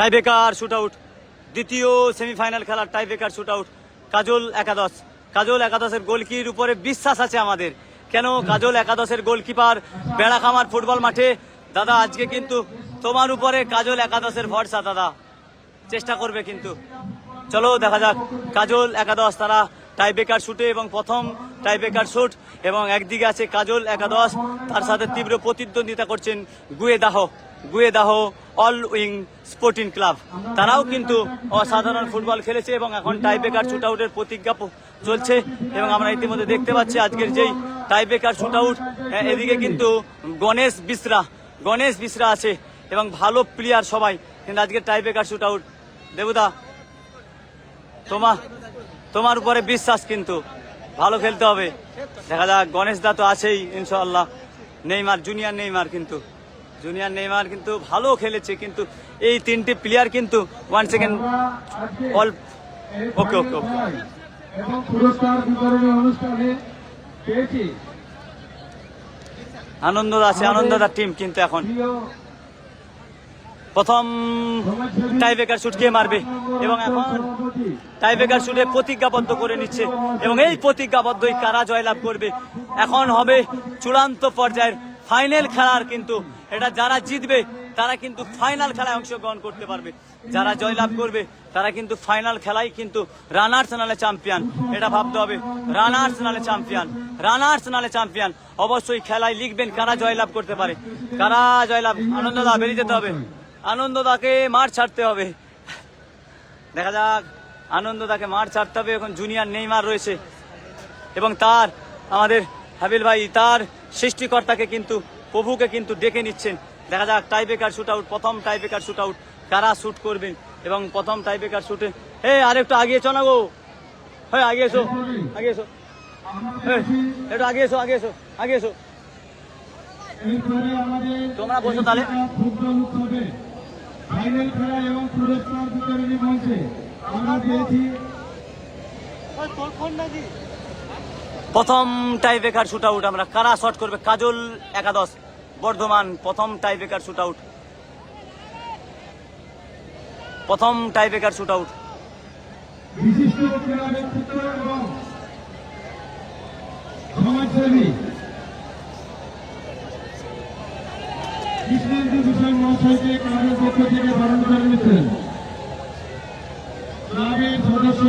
Tiebreaker shoot out দ্বিতীয় semifinal খেলার tiebreaker shoot out Kajal একাদশ। কাজল একাদশের গোলকির উপরে বিশ্বাস আছে আমাদের। কেন কাজল একাদশের গোলকিপার বেড়া বেড়াখামার ফুটবল মাঠে? দাদা, আজকে কিন্তু তোমার উপরে কাজল একাদশের ভরসা, দাদা। চেষ্টা করবে কিন্তু। চলো, দেখা যাক। কাজল একাদশ, তারা টাইব্রেকার শুটে এবং প্রথম টাইব্রেকার শুট এবং একদিকে আছে কাজল একাদশ। তার সাথে তীব্র প্রতিদ্বন্দ্বিতা করছেন Guedah. Guedah all wing sporting club. তারাও কিন্তু অসাধারণ ফুটবল খেলেছে এবং এখন টাইব্রেকার শুট আউটের প্রতিজ্ঞা চলছে এবং আমরা ইতিমধ্যে দেখতে পাচ্ছি আজকের যেই টাইব্রেকার শুট আউট এদিকে কিন্তু গণেশ বিশ্রা গণেশ বিশ্রা আছে এবং ভালো প্লেয়ার সবাই। কিন্তু আজকের টাইব্রেকার শুট আউট দেবুদা তোমার তোমার উপরে বিশ্বাস কিন্তু, ভালো খেলতে হবে। দেখা যাক, গণেশ দা তো আছেই ইনশাল্লাহ নেইমার, জুনিয়র নেইমার কিন্তু। জুনিয়র নেইমার কিন্তু ভালো খেলেছে কিন্তু এই তিনটি প্লেয়ার কিন্তু one second all okay okay okay এবং পুরস্কার বিতরণী অনুষ্ঠানে পেয়েছি। আনন্দ আছে আনন্দদার টিম কিন্তু এখন। প্রথম টাইব্রেকার শুট কে মারবে এবং এখন টাইব্রেকার শুটে প্রতিজ্ঞাবদ্ধ করে নিচ্ছে এবং এই প্রতিজ্ঞাবদ্ধই কারা জয়লাভ করবে? এখন হবে চূড়ান্ত পর্যায়ের ফাইনাল খেলার কিন্তু এটা যারা জিতবে, তারা কিন্তু ফাইনাল খেলায় অংশগ্রহণ করতে পারবে। যারা জয়লাভ করবে, তারা কিন্তু ফাইনাল খেলায় কিন্তু রানার্স নালে চ্যাম্পিয়ন এটা ভাবতে হবে। রানার্স নালে চ্যাম্পিয়ন রানার্স নালে চ্যাম্পিয়ন অবশ্যই খেলায় লিখবেন কারা জয়লাভ করতে পারে। কারা জয়লাভ? আনন্দদা, বেরিয়ে যেতে হবে। আনন্দদাকে মাঠ ছাড়তে হবে। দেখা যাক আনন্দ তাকে মার ছাড়তে হবে। এখন জুনিয়র নেইমার রয়েছে। এবং তার, আমাদের হাবিল ভাই, তার সৃষ্টিকর্তাকে কিন্তু প্রভুকে কিন্তু ডেকে নিচ্ছেন। দেখা যাক টাইব্রেকার শুট আউট প্রথম টাইব্রেকার শুট আউট কারা শুট করবেন এবং প্রথম টাইব্রেকার শুটে হে, আরেকটু আগিয়ে চো না গো। হ্যাঁ আগে এসো আগে এসো। একটু আগে এসো আগে এসো আগে এসো। তোমরা বসো তাহলে। ফাইনাল খেলা এবং পুরস্কার আমরা পেয়েছি প্রথম টাইব্রেকার শুট আউট আমরা কারা শট করবে? কাজল একাদশ, বর্ধমান প্রথম টাইব্রেকার শুট আউট প্রথম টাইব্রেকার শুট আউট সদস্য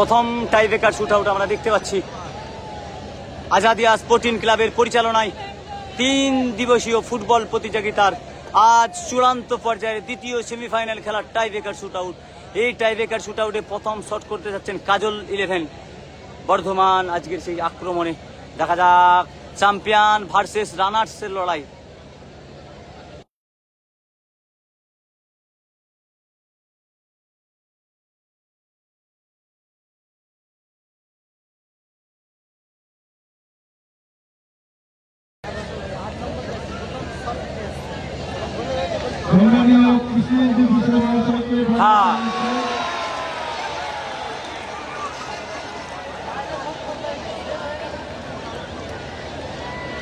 প্রথম টাইব্রেকার শুট আউট আমরা দেখতে পাচ্ছি। আজাদিয়া স্পোর্টিং ক্লাবের পরিচালনায় তিন দিবসীয় ফুটবল প্রতিযোগিতার আজ চূড়ান্ত পর্যায়ের দ্বিতীয় সেমিফাইনাল খেলার টাইব্রেকার শুট আউট এই টাইব্রেকার শুট আউটে প্রথম শট করতে যাচ্ছেন কাজল ইলেভেন। বর্ধমান আজকের সেই আক্রমণে। দেখা যাক, চ্যাম্পিয়ন ভার্সেস রানার্সের লড়াই।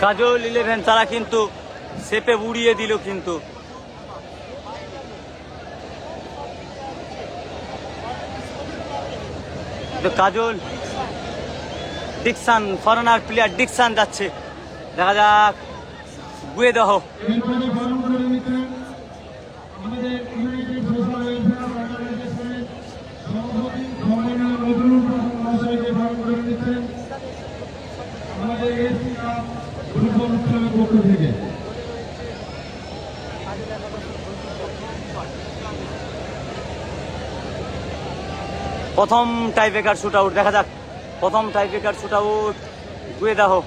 কাজল ইলেভেন তারা কিন্তু সেপে উড়িয়ে দিল কিন্তু। Kajal Dickson foreigner player Dickson যাচ্ছে। দেখা যাক, গুয়ে দহ এরপরে বরণ করে নিচ্ছেন আমাদের ইউনাইটেড সোশ্যাল ওয়েলফেয়ার অর্গানাইজেশনের সভাপতি সম্মানীয় নজরুল হাসান মহাশয়কে বরণ করে নিচ্ছেন আমাদের এসি কাপ ফুটবল উৎসবের পক্ষ থেকে প্রথম টাইব্রেকার শুট আউট দেখা যাক। প্রথম টাইব্রেকার শুট আউট গুয়ে দাহ হো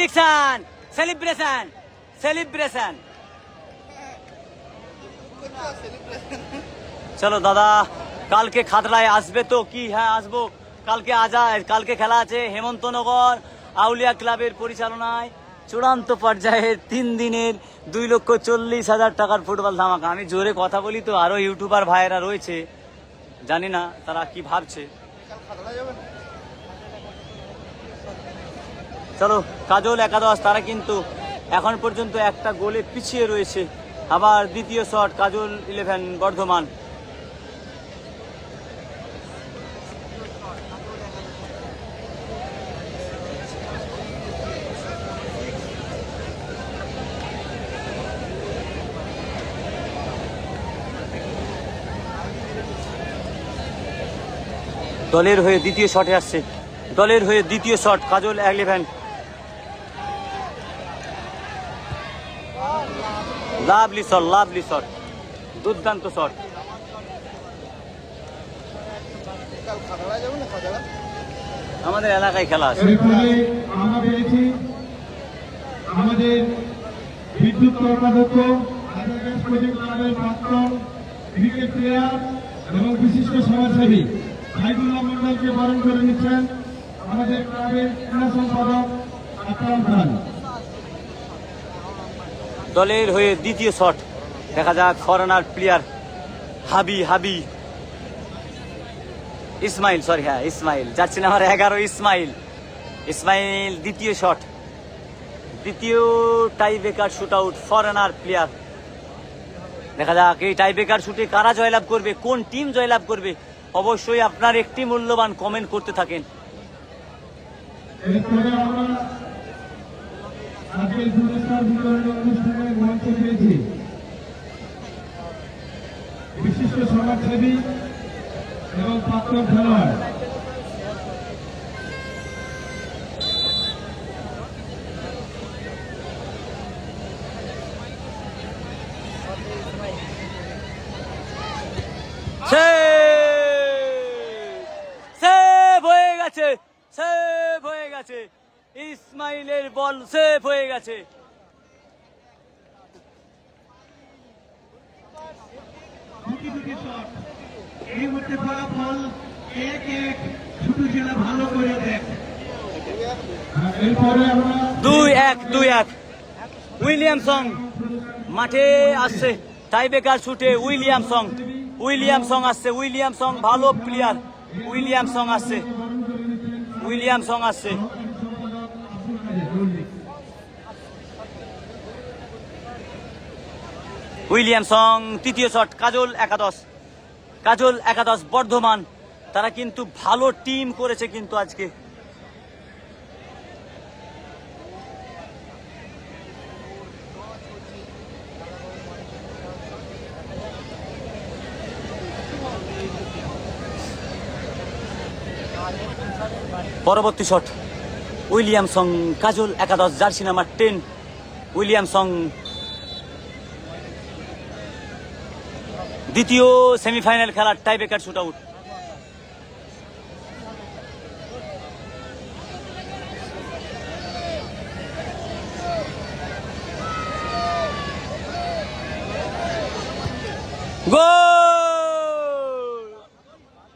ডিকশন সেলিব্রেশন সেলিব্রেশন চলো দাদা, কালকে খাতড়ায় আসবে তো? কি? হ্যাঁ আসব। কালকে আজা কালকে খেলা আছে হেমন্তনগর, আউলিয়া ক্লাবের পরিচালনায়। চূড়ান্ত পর্যায়ের তিন দিনের দুই লক্ষ চল্লিশ হাজার টাকার ফুটবল ধামাকা। আমি জোরে কথা বলি তো, আরও ইউটিউবার ভাইয়েরা রয়েছে। জানি না তারা কি ভাবছে। চলো, কাজল, একাদশ, তারা কিন্তু এখন পর্যন্ত একটা গোলে পিছিয়ে রয়েছে। আবার দ্বিতীয় শট, কাজল ইলেভেন বর্ধমান। দলের হয়ে দ্বিতীয় শটে আসছে। দলের হয়ে দ্বিতীয় shot, Kajal eleven lovely shot lovely shot দুর্দান্ত শট আমাদের এলাকায় খেলা আছে। আমাদের বিদ্যুৎ ক্রিকেট প্লেয়ার এবং বিশিষ্ট সমাজসেবী সাইদুল্লাহ মন্ডলকে বরণ করে নিচ্ছেন আমাদের ক্লাবের ক্রীড়া সম্পাদক আকরাম খান দলের হয়ে দ্বিতীয় শট। দেখা যাক ফরেনার প্লেয়ার হাবি হাবি। ইসমাইল সরি হ্যাঁ ইসমাইল। যাচ্ছে না আমার এগারো, ইসমাইল। ইসমাইল, দ্বিতীয় শট। দ্বিতীয় টাই বেকার শুট আউট ফরেনার প্লেয়ার দেখা যাক এই টাই বেকার শুটে কারা জয়লাভ করবে, কোন টিম জয়লাভ করবে। অবশ্যই আপনার একটি মূল্যবান কমেন্ট করতে থাকেন। এরপরে পেয়েছি বিশিষ্ট সমাজসেবী এবং প্রাক্তন খেলোয়াড়। হয়ে গেছে! সেভ হয়ে গেছে! ইসমাইলের বল সেভ হয়ে গেছে দুটি দুটি শট এই মুহূর্তে ফলাফল এক এক শুধু জেলা ভালো করে দেখ। দুই এক দুই এক। উইলিয়ামসং মাঠে আসছে। টাইবেকার শুটে উইলিয়ামসং উইলিয়ামসং আসছে উইলিয়ামসং ভালো প্লেয়ার উইলিয়ামসং আসছে। উইলিয়ামসং আসছে। উইলিয়ামসং তৃতীয় শট, কাজল একাদশ। কাজল একাদশ বর্ধমান, তারা কিন্তু ভালো টিম করেছে কিন্তু আজকে। পরবর্তী শট উইলিয়ামসং কাজল একাদশ জার্সি নাম্বার টেন উইলিয়ামসং দ্বিতীয় সেমিফাইনাল খেলার tiebreaker shoot out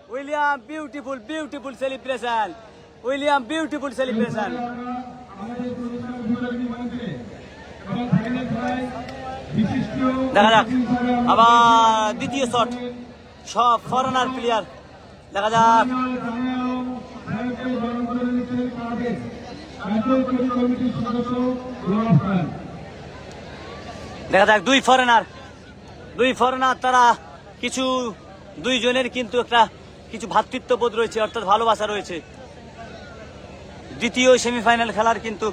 William beautiful beautiful celebration William beautiful celebration আমাদের পুরস্কার বিতরণী মঞ্চে এবং ফাইনাল খেলায় বিশিষ্ট দেখা যাক। আবার দ্বিতীয় শট সব ফরেনার প্লেয়ার দেখা যাক। দেখা যাক, দুই ফরেনার দুই ফরেনার তারা কিছু দুইজনের কিন্তু একটা কিছু ভ্রাতৃত্ববোধ রয়েছে, অর্থাৎ ভালোবাসা রয়েছে। দ্বিতীয় সেমিফাইনাল খেলার কিন্তু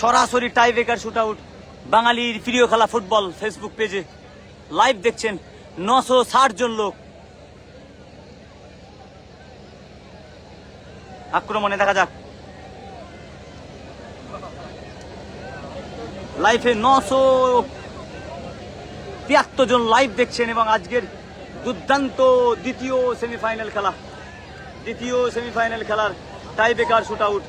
সরাসরি টাই ব্রেকার শুট আউট বাঙালির প্রিয় খেলা ফুটবল ফেসবুক পেজে লাইভ দেখছেন নশো ষাট জন লোক। আক্রমণে দেখা যাক। লাইফে নশো তিয়াত্তর জন লাইভ দেখছেন এবং আজকের দুর্দান্ত দ্বিতীয় সেমিফাইনাল খেলা। দ্বিতীয় সেমিফাইনাল খেলার টাই বেকার শুট আউট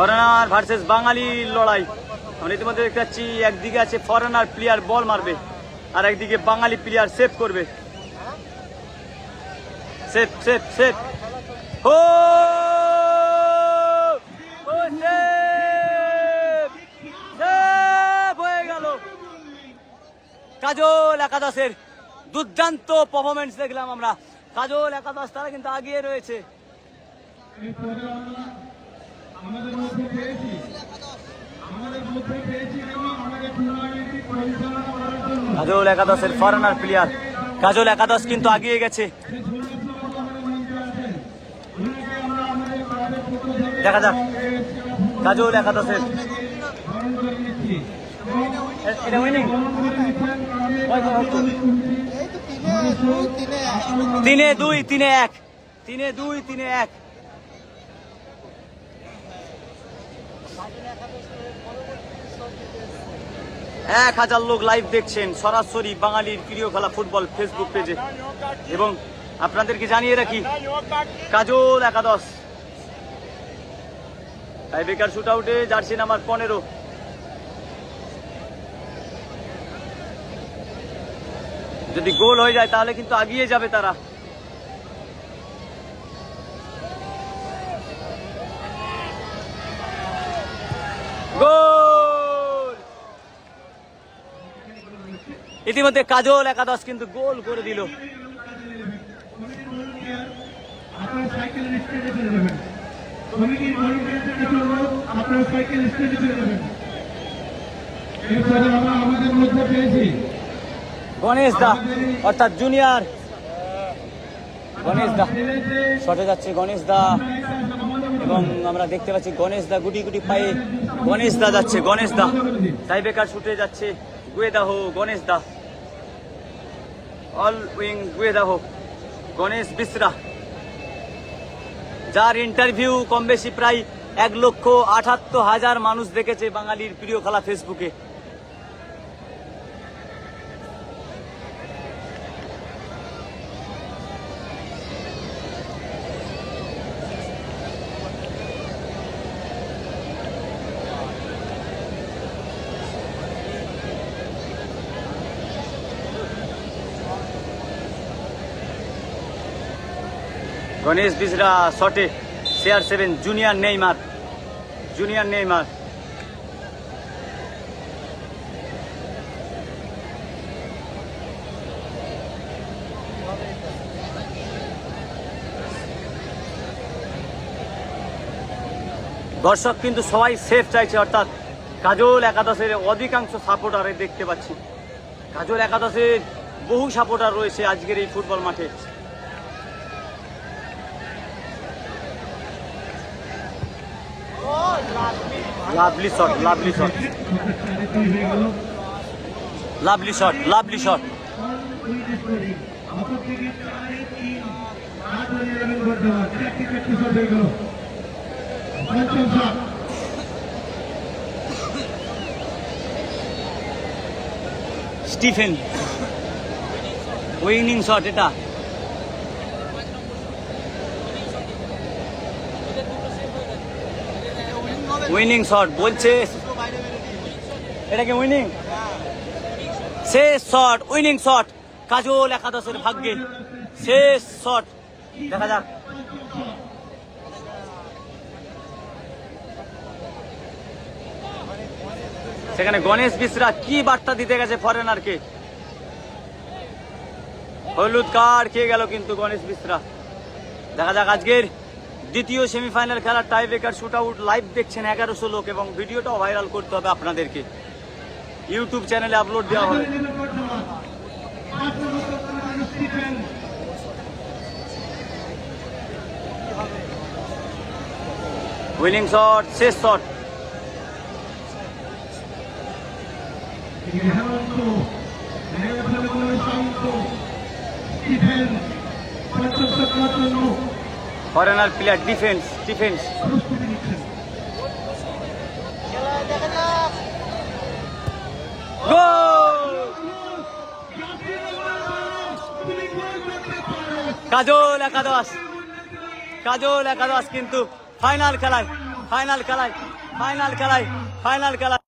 ফরেনার ভার্সেস বাঙালির লড়াই। আমরা ইতিমধ্যে দেখতে পাচ্ছি, একদিকে আছে ফরেনার প্লেয়ার বল মারবে, আর একদিকে বাঙালি প্লেয়ার সেভ করবে। সেভ সেভ সেভ গেল। কাজল একাদশের দুর্দান্ত পারফরমেন্স দেখলাম আমরা। কাজল একাদশ, তারা কিন্তু আগিয়ে রয়েছে। আমাদের মধ্যে পেয়েছি। আমাদের মধ্যে পেয়েছি এবং আমাদের টুর্নামেন্টটি পরিচালনা করার জন্য। কাজল একাদশের ফরেনার প্লেয়ার কাজল একাদশ কিন্তু আগিয়ে গেছে। দেখা যাক। কাজল একাদশের। এ- এটা উইনিং তিনে দুই তিনে এক। তিনে দুই তিনে এক। এক হাজার লোক লাইভ দেখছেন সরাসরি বাঙালির প্রিয় খেলা ফুটবল ফেসবুক পেজে এবং আপনাদেরকে জানিয়ে রাখি, কাজল একাদশ। তাই বেকার শুট আউটে জার্সি নাম্বার পনেরো। যদি গোল হয়ে যায় তাহলে কিন্তু আগিয়ে যাবে তারা। গোল! ইতিমধ্যে কাজল একাদশ কিন্তু গোল করে দিল। গণেশ দা, অর্থাৎ জুনিয়র গণেশ দা, শটে যাচ্ছে গণেশ দা। এবং আমরা দেখতে পাচ্ছি গণেশ দা গুটি গুটি পায়ে। গণেশ দা যাচ্ছে, গণেশ দা। টাই বেকার শুটে যাচ্ছে। গুয়েদাহ গণেশ দা অল উইং গুয়েদাহ গণেশ বিশ্রা যার ইন্টারভিউ কম বেশি প্রায় এক লক্ষ আঠাত্তর হাজার মানুষ দেখেছে বাঙালির প্রিয় খেলা ফেসবুকে গণেশ বিসরা শটে CR seven, junior Neymar junior Neymar. দর্শক কিন্তু সবাই সেফ চাইছে, অর্থাৎ কাজল একাদশের অধিকাংশ সাপোর্টারে দেখতে পাচ্ছি। কাজল একাদশের বহু সাপোর্টার রয়েছে আজকের এই ফুটবল মাঠে। Lovely shot lovely shot lovely shot lovely shot Stephen winning shot এটা। উইনিং শট, বলছে। এটা কি উইনিং? শেষ শট, উইনিং শট। কাজল একাদশের ভাগ্যে শেষ শট। দেখা যাক। সেখানে গণেশ বিসরা কি বার্তা দিতে গেছে ফরেনারকে হলুদ কার্ড খেয়ে গেল কিন্তু গণেশ বিসরা দেখা যাক আজকের দ্বিতীয় সেমিফাইনাল খেলার tie breaker shoot out live দেখছেন এগারোশো লোক এবং ভিডিওটাও ভাইরাল করতে হবে আপনাদেরকে ইউটিউব চ্যানেলে আপলোড দেওয়া হবে উইনিং শট শেষ shot foreigner player defence defence Kajal একাদশ কাজল একাদশ কিন্তু ফাইনাল খেলায় ফাইনাল খেলায় ফাইনাল খেলায় ফাইনাল খেলা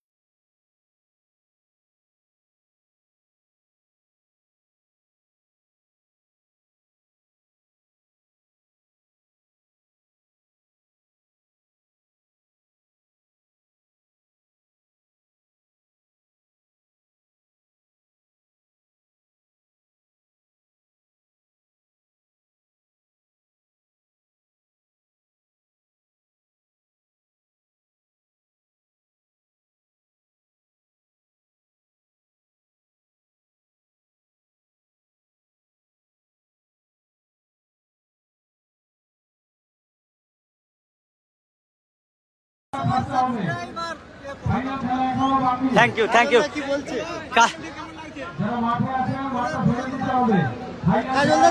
থ্যাংক ইউ থ্যাংক ইউ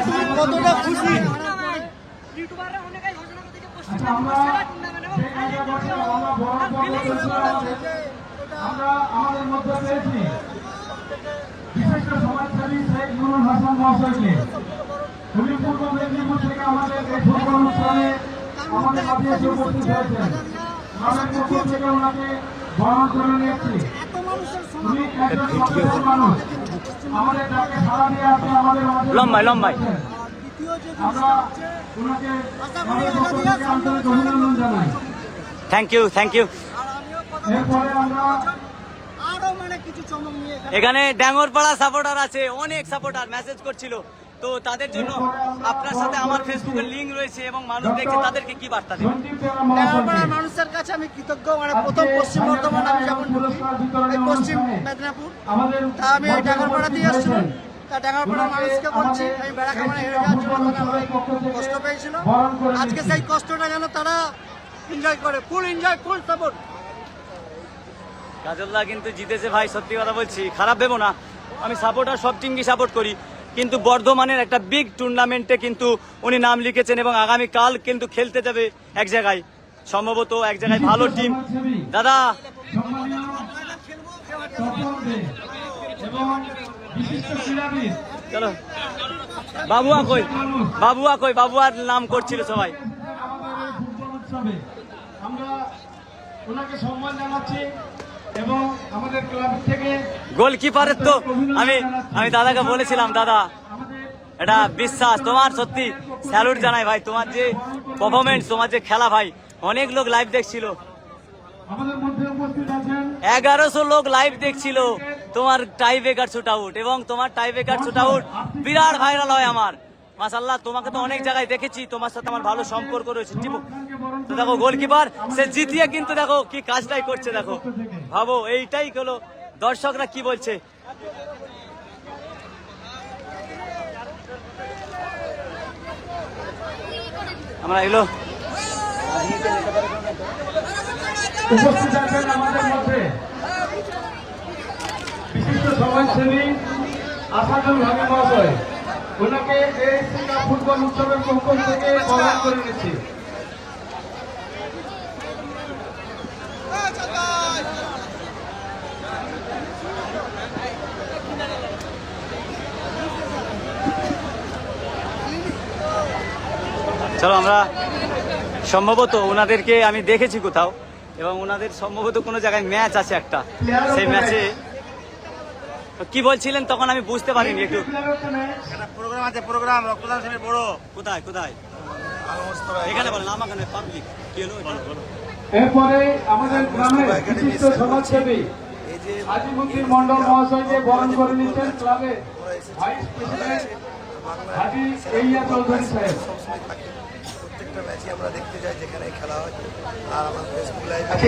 তুমি কতটা খুশি? আচ্ছা আমরা আমাদের মধ্যে পেয়েছি। বিশিষ্ট সমাজসেবী শেখ নুরুল হাসান মহাশয়কে। উনি পূর্ব মেদিনীপুর থেকে আমাদের এই ফুটবল অনুষ্ঠানে আমাদের মাঝে এসে উপস্থিত হয়েছেন। আমাদের পক্ষ থেকে ওনাকে বরণ করে নিয়েছি। উনি একজন সচেতন মানুষ। আমাদের ডাকে সাড়া দিয়ে আপনি আমাদের মাঝে লম্বাই, লম্বাই। আমরা ওনাকে আমাদের পক্ষ থেকে আন্তরিক অভিনন্দন জানাই। থ্যাংক ইউ থ্যাংক ইউ এরপরে আমরা আরও মানে কিছু চমক নিয়ে এখানে এখানে ড্যাঙ্গরপাড়া সাপোর্টার আছে অনেক সাপোর্টার মেসেজ করছিল। তো তাদের জন্য আপনার সাথে আমার ফেসবুকের লিঙ্ক রয়েছে এবং মানুষ দেখছে তাদেরকে কি বার্তা দেবেন মানুষের কাছে আমি কৃতজ্ঞ। মানে প্রথম পশ্চিম বর্ধমান আমি যখন ঢুকি পশ্চিম মেদিনীপুর তা আমি এই ডাঙ্গারপাড়াতেই আসছিলাম। ডাঙ্গারপাড়ার মানুষকে বলছি আমি বেড়া খামারে হেরে যাওয়ার জন্য তারা কষ্ট পেয়েছিল। আজকে সেই কষ্টটা যেন তারা এনজয় করে ফুল এনজয় ফুল সাপোর্ট কাজলদা কিন্তু জিতেছে ভাই সত্যি কথা বলছি। খারাপ ভেবো না। আমি সাপোর্টার সব টিমকে সাপোর্ট করি। কিন্তু বর্ধমানের একটা বিগ টুর্নামেন্টে কিন্তু উনি নাম লিখেছেন এবং আগামী কাল কিন্তু খেলতে যাবে এক জায়গায়। সম্ভবত এক জায়গায় ভালো টিম দাদা! চলো। বাবুয়া কই? বাবুয়া কই? বাবুয়ার নাম করছিল সবাই। আমরা ওনাকে সম্মান জানাচ্ছি। এবং আমাদের ক্লাব থেকে গোলকিপারের তো আমি আমি দাদাকে বলেছিলাম দাদা। এটা বিশ্বাস তোমার সত্যি স্যালুট জানাই ভাই তোমার যে পারফরমেন্স তোমার যে খেলা ভাই অনেক লোক লাইভ দেখছিল। এগারোশো লোক লাইভ দেখছিল তোমার টাই ব্রেকার শুট আউট এবং তোমার টাই ব্রেকার শুট আউট বিরাট ভাইরাল হয় আমার। মাসাল্লাহ তোমাকে তো অনেক জায়গায় দেখেছি তোমার সাথে আমার ভালো সম্পর্ক রয়েছে তো দেখো গোলকিপার সে জিতিয়ে কিন্তু দেখো কি কাজটাই করছে দেখো। ভাবো এইটাই হলো। দর্শকরা কি বলছে? আমরা এগুলো উপস্থিত আছেন আমাদের মধ্যে বিশিষ্ট সমাজসেবী আসাদুল হাবিব মহাশয়। ওনাকে এই সিঙ্গা ফুটবল উৎসবের পক্ষ থেকে বরণ করে নিচ্ছি। চলো আমরা সম্ভবত ওনাদেরকে আমি দেখেছি কোথাও এবং ওনাদের সম্ভবত কোনো জায়গায় ম্যাচ আছে একটা। সেই ম্যাচে কি বলছিলেন তখন আমি বুঝতে পারিনি একটু। প্রোগ্রাম আছে প্রোগ্রাম রক্তদান শিবির বড়। কোথায় কোথায়? এখানে বলেন আমাকে পাবলিক কি হলো এরপরে আমাদের গ্রামের বিশিষ্ট সমাজসেবী হাজিমুদ্দিন মন্ডল মহাশয়কে বরণ করে নিচ্ছেন ক্লাবের ভাইস প্রেসিডেন্ট হাজি এইয়া চৌধুরী সাহেব। সবসময় থাকে প্রত্যেকটা ম্যাচই আমরা দেখতে যাই যেখানে খেলা হয়। আর আমার ফেসবুক লাইভে আচ্ছা,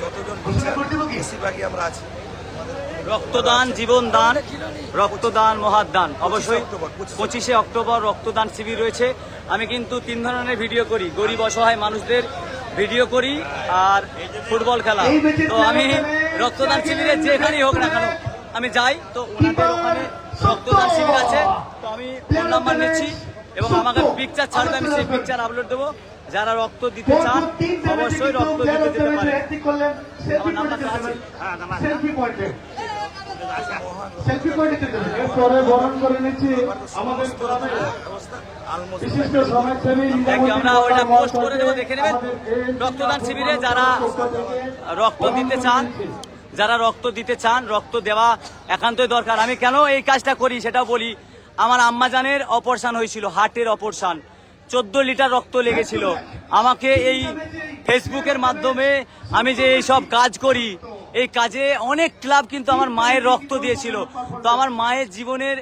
যতজন? বেশিরভাগই আমরা আছি। রক্তদান জীবন দান রক্তদান মহাদান। অবশ্যই পঁচিশে অক্টোবর রক্তদান শিবির রয়েছে। আমি কিন্তু তিন ধরনের ভিডিও করি। গরিব অসহায় মানুষদের ভিডিও করি আর ফুটবল খেলা। তো আমি রক্তদান শিবিরে যেখানেই হোক না কেন আমি যাই তো ওনাদের ওখানে রক্তদান শিবির আছে। আমি ফোন নাম্বার নিচ্ছি এবং আমাকে পিকচার ছাড়বে আমি সেই পিকচার আপলোড দেবো। যারা রক্ত দিতে চান অবশ্যই রক্ত দিতে যেতে পারে। আমার নাম্বারটা আছে। সেলফি পয়েন্টে সেলফি করে নিতে বরণ করে নিচ্ছি আমাদের বিশিষ্ট সমাজসেবী আমরা ওটা পোস্ট করে দেবো দেখে নেবেন। রক্তদান শিবিরে যারা রক্ত দিতে চান যারা রক্ত দিতে চান রক্ত দেওয়া একান্তই দরকার। আমি কেন এই কাজটা করি সেটা বলি। আমার আম্মাজানের অপারেশন হয়েছিল, হার্টের অপারেশন চোদ্দ লিটার রক্ত লেগেছিল। আমাকে এই ফেসবুকের মাধ্যমে আমি যে এই সব কাজ করি, এই কাজে অনেক ক্লাব কিন্তু আমার মায়ের রক্ত দিয়েছিল। তো আমার মায়ের জীবনের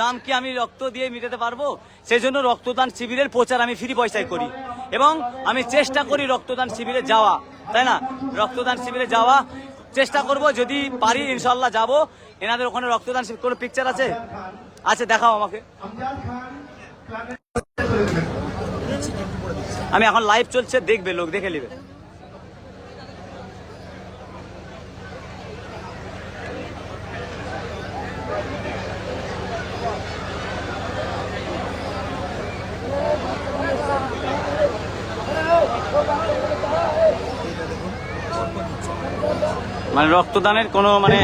দাম কি আমি রক্ত দিয়ে মিটাতে পারব? সেই জন্য রক্তদান শিবিরের প্রচার আমি ফ্রি পয়সায় করি। এবং আমি চেষ্টা করি রক্তদান শিবিরে যাওয়া, তাই না? রক্তদান শিবিরে যাওয়া। চেষ্টা করব, যদি পারি ইনশাল্লাহ যাব। এনাদের ওখানে রক্তদান শিবির, কোনো পিকচার আছে? আছে দেখাও আমাকে। আমি এখন লাইভ চলছে, দেখবে লোক, দেখে নেবে। মানে রক্তদানের কোনো মানে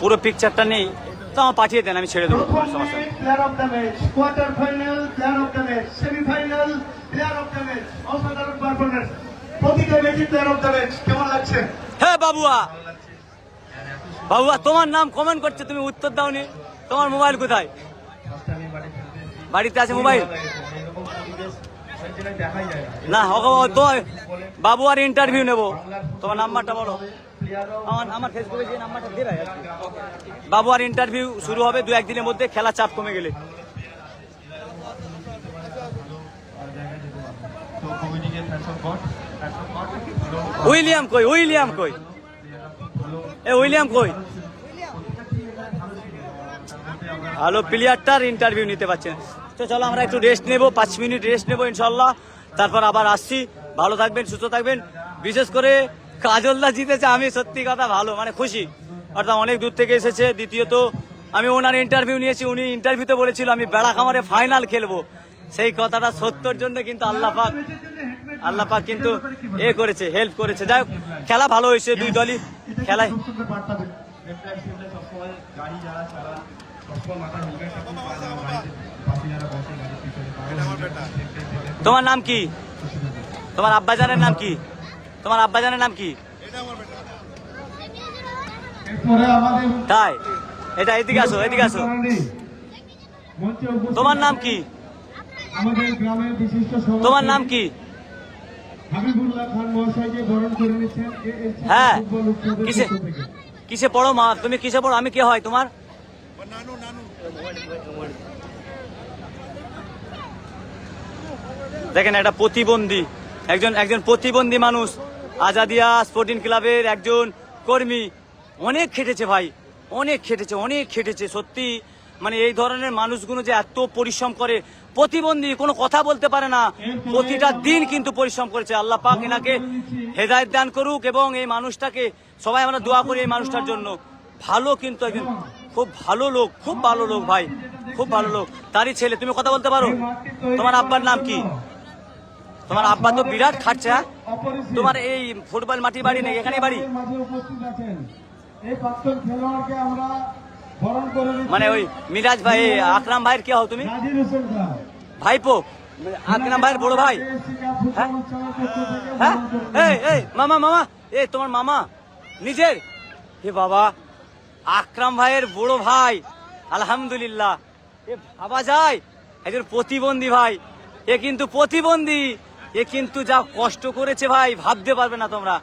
পুরো পিকচারটা নেই। তো আমার পাঠিয়ে দেন আমি ছেড়ে দেবো। সমস্যা player of the match quarter final player of the match semifinal player of the match অসাধারণ পারফরমেন্স প্রতিটা ম্যাচই প্লেয়ার অফ দ্য ম্যাচ কেমন লাগছে? হ্যাঁ বাবুয়া! বাবুয়া তোমার নাম কমেন্ট করছে তুমি উত্তর দাওনি। তোমার মোবাইল কোথায়? বাড়িতে আছে মোবাইল না তো বাবু আর ইন্টারভিউ নেব। তোমার নাম্বারটা বলো। বাবু, আর ইন্টারভিউ শুরু হবে দু একদিনের মধ্যে খেলা চাপ কমে গেলে। উইলিয়াম কই উইলিয়াম কই? এ, উইলিয়াম কই? ভালো প্লেয়ারটার ইন্টারভিউ নিতে পারছেন। তো চলো, আমরা একটু রেস্ট নেব, পাঁচ মিনিট রেস্ট নেব, ইনশাল্লাহ। তারপর আবার আসছি। ভালো থাকবেন, সুস্থ থাকবেন। বিশেষ করে কাজলদা জিতেছে, আমি সত্যি কথা ভালো মানে খুশি। অর্থাৎ অনেক দূর থেকে এসেছে, দ্বিতীয়ত আমি ওনার ইন্টারভিউ নিয়েছি, উনি ইন্টারভিউতে বলেছিল, আমি বেড়া খামারে ফাইনাল খেলব। সেই কথাটা সত্যর জন্য কিন্তু আল্লাহ পাক আল্লাহ পাক কিন্তু এ করেছে হেল্প করেছে। যাই খেলা ভালো হয়েছে, দুই দলই খেলায়। তোমার নাম কি? তোমার আব্বাজানের নাম কি? তোমার আব্বাজানের নাম কি? তাই? এটা এদিকে আসো এদিকে আসো। তোমার নাম কি? তোমার নাম কি? হ্যাঁ। কিসে কিসে পড়ো মা? তুমি কিসে পড়ো? আমি কে হয় তোমার? দেখেন একটা প্রতিবন্ধী। একজন একজন প্রতিবন্ধী মানুষ। আজাদিয়া স্পোর্টিং ক্লাবের একজন কর্মী। অনেক খেটেছে ভাই, অনেক খেটেছে অনেক খেটেছে, সত্যি। মানে এই ধরনের মানুষগুলো যে এত পরিশ্রম করে, প্রতিবন্ধী, কোনো কথা বলতে পারে না। প্রতিটা দিন কিন্তু পরিশ্রম করেছে। আল্লাহ পাক এনাকে হেদায়ত দান করুক এবং এই মানুষটাকে সবাই আমরা দোয়া করি এই মানুষটার জন্য। ভালো কিন্তু একজন, খুব ভালো লোক, খুব ভালো লোক ভাই, খুব ভালো লোক। তারই ছেলে, তুমি কথা বলতে পারো? তোমার আব্বার নাম কি? তোমার আব্বা তো বিরাট খাটছে হ্যাঁ? তোমার এই ফুটবল মাটি বাড়ি নেই এখানে বাড়ি? মানে ওই মিরাজ ভাই আকরাম ভাইয়ের কে হও তুমি? ভাইপো আকরাম ভাইয়ের বড় ভাই। হ্যাঁ? হ্যাঁ? এই মামা মামা এ তোমার মামা নিজের। হে বাবা আকরাম ভাইয়ের বড় ভাই আলহামদুলিল্লাহ। এ ভাবা যায় একজন প্রতিবন্ধী ভাই। এ কিন্তু প্রতিবন্ধী। এ কিন্তু যা কষ্ট করেছে ভাই, ভাবতে পারবে না তোমরা।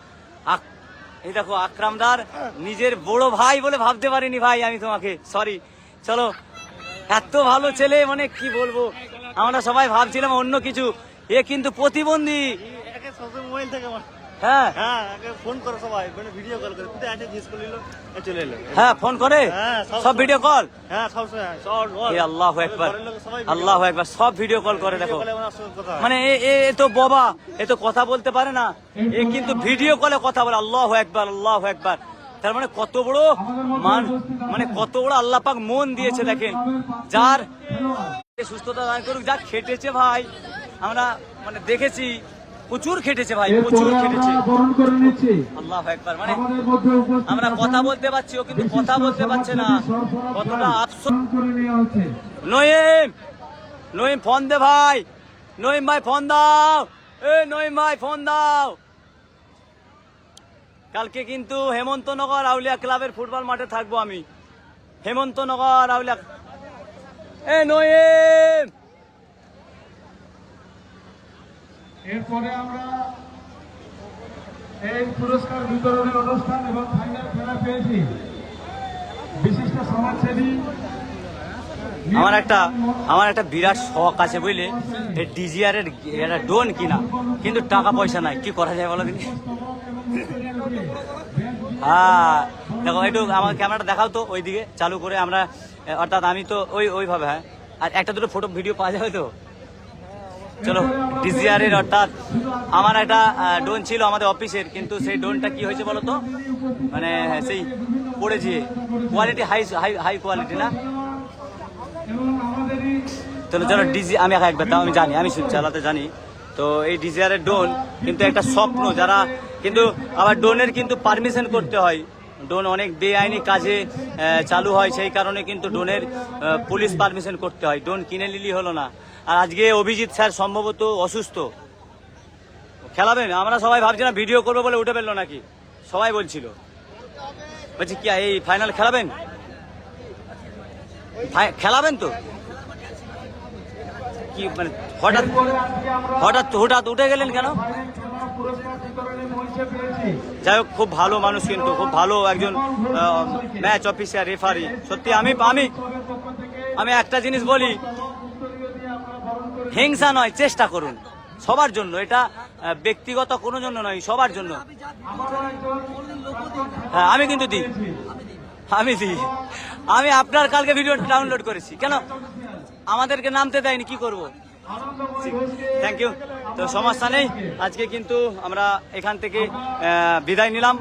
এই দেখো, আক্রামদার নিজের বড় ভাই বলে ভাবতে পারিনি ভাই আমি তোমাকে। সরি চলো, এত ভালো ছেলে মানে কি বলব? আমরা সবাই ভাবছিলাম অন্য কিছু। এ কিন্তু প্রতিবন্ধী। মোবাইল থেকে হ্যাঁ। হ্যাঁ ফোন করে সবাই মানে ভিডিও কল করে। কোথায় আছে জিজ্ঞেস করে চলে এলো। হ্যাঁ ফোন করে? হ্যাঁ, সব- সব ভিডিও কল হ্যাঁ সবসময় সব আল্লাহ একবার আল্লাহ একবার সব ভিডিও কল করে দেখো। হয়। মানে এ এ- এ তো বাবা এ তো কথা বলতে পারে না। এ কিন্তু ভিডিও কলে কথা বলে আল্লাহ একবার আল্লাহ একবার তার মানে কত বড় মান মানে কত বড় আল্লাহ পাক মন দিয়েছে দেখেন। যার সুস্থতা দান করুক যা খেটেছে ভাই আমরা মানে দেখেছি। প্রচুর খেটেছে ভাই প্রচুর খেটেছে। আল্লাহ একবার মানে আমরা কথা বলতে পারছি ও কিন্তু কথা বলতে পারছে না। কতটা আফসোস। নইম নইম ফোন দে ভাই। নইম ভাই ফোন দাও। এ নইম ভাই ফোন দাও। কালকে কিন্তু হেমন্তনগর আউলিয়া ক্লাবের ফুটবল মাঠে থাকব আমি। হেমন্তনগর আউলিয়া এ নইম! এরপরে আমরা এই পুরস্কার বিতরণের অনুষ্ঠান এবং ফাইনাল খেলা পেয়েছি। বিশিষ্ট সমাজসেবী আমার একটা আমার একটা বিরাট শখ আছে বুঝলে? এই ডিজিআর এর একটা ডোন কিনা? কিন্তু টাকা পয়সা নাই। কি করা যায় বলো দিনি হ্যাঁ দেখো একটু আমার ক্যামেরাটা দেখাও তো ওইদিকে চালু করে আমরা অর্থাৎ আমি তো ওই ওইভাবে হ্যাঁ। আর একটা দুটো ফটো ভিডিও পাওয়া যাবে তো? চলো ডিজিআর এর অর্থাৎ আমার একটা ডোন ছিল আমাদের অফিসের, কিন্তু সেই ডোনটা কি হয়েছে বলো তো? মানে সেই পড়েছে। Quality high high high quality না? চলো চলো ডিজি আমি একা একবার, তাও আমি জানি, আমি চালাতে জানি। তো এই ডিজিআর এর ডোন কিন্তু একটা স্বপ্ন, যারা কিন্তু আবার ডোনের কিন্তু পারমিশন করতে হয়। ডোন অনেক বেআইনি কাজে চালু হয়, সেই কারণে কিন্তু ডোনের পুলিশ পারমিশন করতে হয়। ডোন কিনে নিলি হলো না। আর আজকে অভিজিৎ স্যার সম্ভবত অসুস্থ। খেলাবেন? আমরা সবাই ভাবছি না ভিডিও করব বলে উঠে ফেলল নাকি। সবাই বলছিল। বলছি কি এই ফাইনাল খেলাবেন? খেলাবেন তো? কি মানে হঠাৎ হঠাৎ হঠাৎ উঠে গেলেন কেন? যাই হোক, খুব ভালো মানুষ কিন্তু, খুব ভালো একজন ম্যাচ অফিসার রেফারি সত্যি, আমি আমি আমি একটা জিনিস বলি উত্তরীয় দিয়ে আমরা বরণ করে হিংসা নয়, চেষ্টা করুন। সবার জন্য, এটা ব্যক্তিগত কোনো জন্য নয়, সবার জন্য। হ্যাঁ আমি কিন্তু দিই। আমি দিই। আমি আপনার কালকে ভিডিও ডাউনলোড করেছি। কেন? আমাদেরকে নামতে দেয়নি, কি করব? থ্যাংক ইউ তো সমস্যা নেই। আজকে কিন্তু আমরা এখান থেকে বিদায় নিলাম।